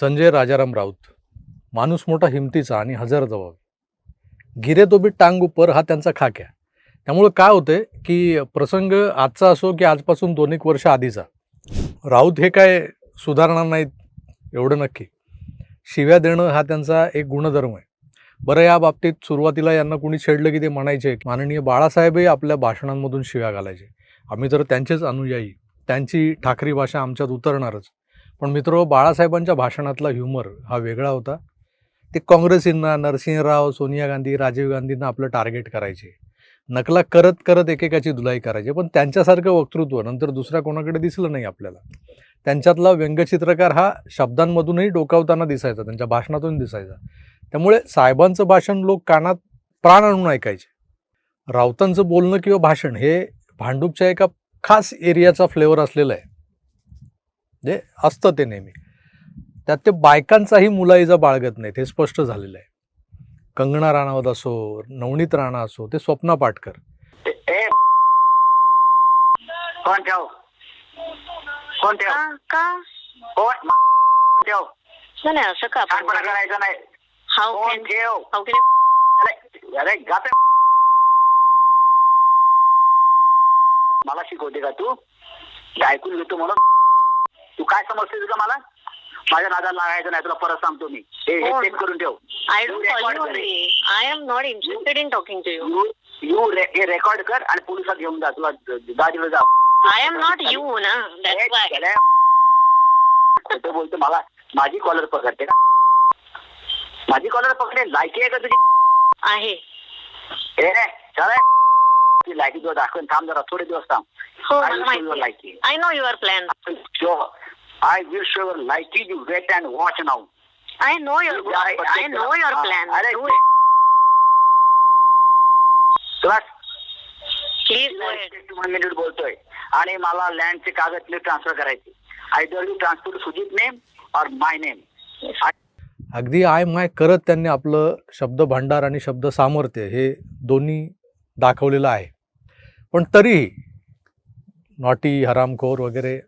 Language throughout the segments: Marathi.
संजय राजाराम राऊत माणूस मोठा हिमतीचा आणि हजर जबाब गिरे तोबी टांग उपर हा त्यांचा खाक्या. त्यामुळं काय होतंय की प्रसंग आजचा असो की आजपासून दोन एक वर्ष आधीचा. राऊत हे काय सुधारणार नाहीत एवढं नक्की. शिव्या देणं हा त्यांचा एक गुणधर्म आहे. बरं या बाबतीत सुरुवातीला यांना कुणी छेडलं की ते म्हणायचे माननीय बाळासाहेबही आपल्या भाषणांमधून शिव्या घालायचे. आम्ही तर त्यांचेच अनुयायी त्यांची ठाकरी भाषा आमच्यात उतरणारच. पण मित्र बाळासाहेबांच्या भाषणातला ह्युमर हा वेगळा होता. ते काँग्रेसींना नरसिंहराव सोनिया गांधी राजीव गांधींना आपलं टार्गेट करायचे. नकला करत करत एकेकाची धुलाई करायचे. पण त्यांच्यासारखं वक्तृत्व नंतर दुसऱ्या कोणाकडे दिसलं नाही आपल्याला. त्यांच्यातला व्यंगचित्रकार हा शब्दांमधूनही डोकावताना दिसायचा त्यांच्या भाषणातून दिसायचा. त्यामुळे साहेबांचं भाषण लोक कानात प्राण आणून ऐकायचे. राऊतांचं बोलणं किंवा भाषण हे भांडूपच्या एका खास एरियाचा फ्लेवर असलेला आहे. जे असतं ते नेहमी. त्यात ते बायकांचाही मुलाईजा बाळगत नाहीत हे स्पष्ट झालेलं आहे. कंगना राणावत असो नवनीत राणा असो ते स्वप्ना पाटकर. कोण ठेव? कोण ठेव? का का? कोण? कोण ठेव? नाही नाही असं का छानपणा करायचा नाही. हाऊ कोण कॅन ठेव? हाऊ कॅन अरे अरे गाते. मला शिकवते का तू? ते ऐकून घेतो म्हणून. तू काय समजते तुझं मला? माझ्या नादाला लागायचं नाही तुला परत सांगतो मी. हे हे? चेक करून ठेव. आय तू डोंट कॉल record यू कर. Only I am not interested in talking to you you रे- हे रेकॉर्ड कर आणि पोलिसात घेऊन जा. तुला दादीला जा आय एम नॉट यू ना. दॅट्स वाय त्याला खोटं बोलतो मला. माझी कॉलर पकडते का माझी कॉलर पकडे लायकी आहे का तुझी? आहे. ए चला. ती लायकी तुला दाखवेन. थांब जरा. थोडे दिवस थांब. हो मला माहिती लायकी I know your plan. I will show your लायकी you wait and watch now. I know your I know your plan अरे तुला प्लीज वन मिनिट बोलतोय. आणि मला लँडचे कागद ट्रान्सफर करायचे. Either you transfer Sujit name or my name अगदी आय माय करत त्यांनी आपलं शब्द भांडार आणि शब्द सामर्थ्य हे दोन्ही दाखवलेलं आहे. पण तरीही नॉटी हरामखोर वगैरे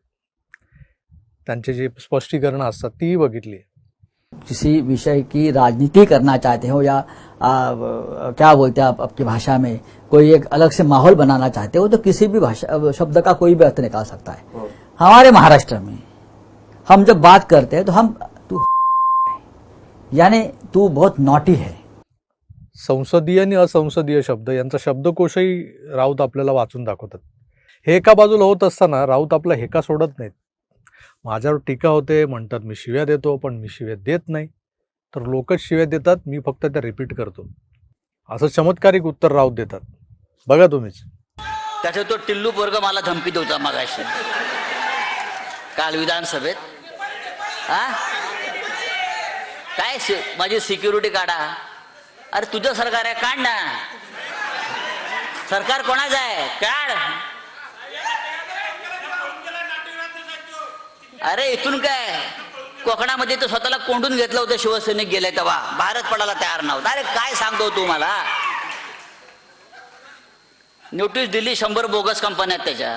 त्यांचे जे स्पष्टीकरणं असतात तीही बघितली किसी विषय की राजनीति करना चाहते हो या आ, क्या बोलते हैं आप आपकी भाषा में? कोई एक अलग से माहौल बनाना चाहते हो तो किसी भी भाषा शब्द का कोई भी अर्थ निकाल सकता है। हमारे महाराष्ट्र में हम जब बात करते हैं तो हम तू यानी तू बहुत नॉटी है। संसदीय आणि असंसदीय शब्द यांचा शब्दकोशही राऊत आपल्याला वाचून दाखवतात. हे एका बाजूला होत असताना राऊत आपला हेका सोडत नाहीत. माझ्यावर टीका होते म्हणतात मी शिव्या देतो पण मी शिव्या देत नाही. तर लोकच शिव्या देतात मी फक्त त्या रिपीट करतो. असं चमत्कारिक उत्तर राऊत देतात. बघा तुम्हीच. त्याच्या तो टिल्लू वर्ग मला धमकी होता मागाशी. काल विधानसभेत. हा काय माझी सिक्युरिटी काढा. अरे तुझं सरकार आहे काढ ना. सरकार कोणाचं आहे? काढ. अरे इथून काय? कोकणामध्ये तर स्वतःला कोंडून घेतलं होतं शिवसैनिक गेले तेव्हा. भारत पडायला तयार नव्हता. अरे काय सांगतो तू मला? नोटीस दिली शंभर बोगस कंपन्या त्याच्या.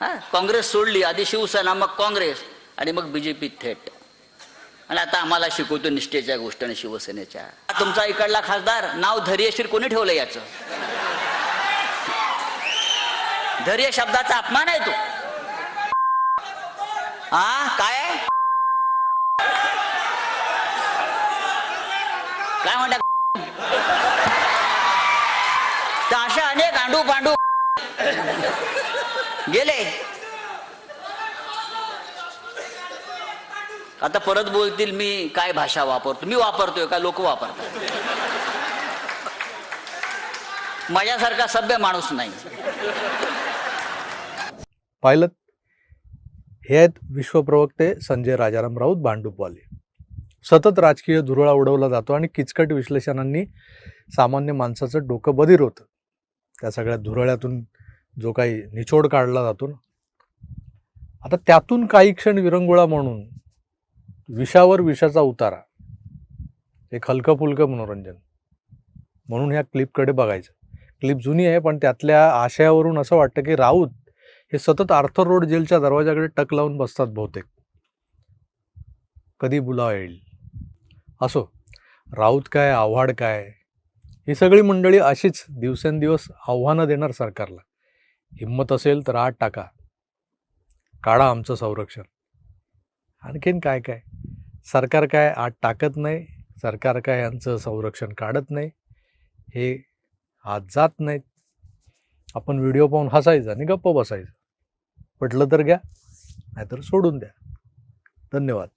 हा काँग्रेस सोडली. आधी शिवसेना मग काँग्रेस आणि मग बीजेपी थेट. आणि आता आम्हाला शिकवतो निष्ठेच्या गोष्ट आणि शिवसेनेच्या. तुमचा इकडला खासदार नाव धैर्यशीर कोणी ठेवलं याचं? धैर्य शब्दाचा अपमान आहे तो. हा काय काय म्हणता? तर अशा अनेक आंडू पांडू गेले. आता परत बोलतील मी काय भाषा वापरतो? मी वापरतोय का? लोक वापरतात. माझ्यासारखा सभ्य माणूस नाही. पाहिलं हे आहेत विश्वप्रवक्ते संजय राजाराम राऊत भांडूपवाले सतत राजकीय धुरळा उडवला जातो आणि किचकट विश्लेषणांनी सामान्य माणसाचं डोकं बधीर होतं. त्या सगळ्या धुरळ्यातून जो काही निचोड काढला जातो ना आता त्यातून काही क्षण विरंगुळा म्हणून विषावर विषाचा उतारा एक हलकं फुलकं मनोरंजन म्हणून ह्या क्लिपकडे बघायचं. क्लिप जुनी आहे पण त्यातल्या आशयावरून असं वाटतं की राऊत हे सतत आर्थर रोड जेलच्या दरवाजाकडे टक लावून बसतात बहुतेक. कधी बुलावा येईल? असो राऊत काय आव्हाड काय? ही सगळी मंडळी अशीच दिवसेंदिवस आव्हानं देणार सरकारला. हिंमत असेल तर आत टाका. काढा आमचं संरक्षण. आणखीन काय काय? सरकार काय आत टाकत नाही? सरकार काय यांचं संरक्षण काढत नाही? हे आत जात नाहीत. आपण व्हिडिओ पाहून हसायचं आणि गप्प बसायचं. पटलं तर घ्या नाहीतर सोडून द्या. धन्यवाद.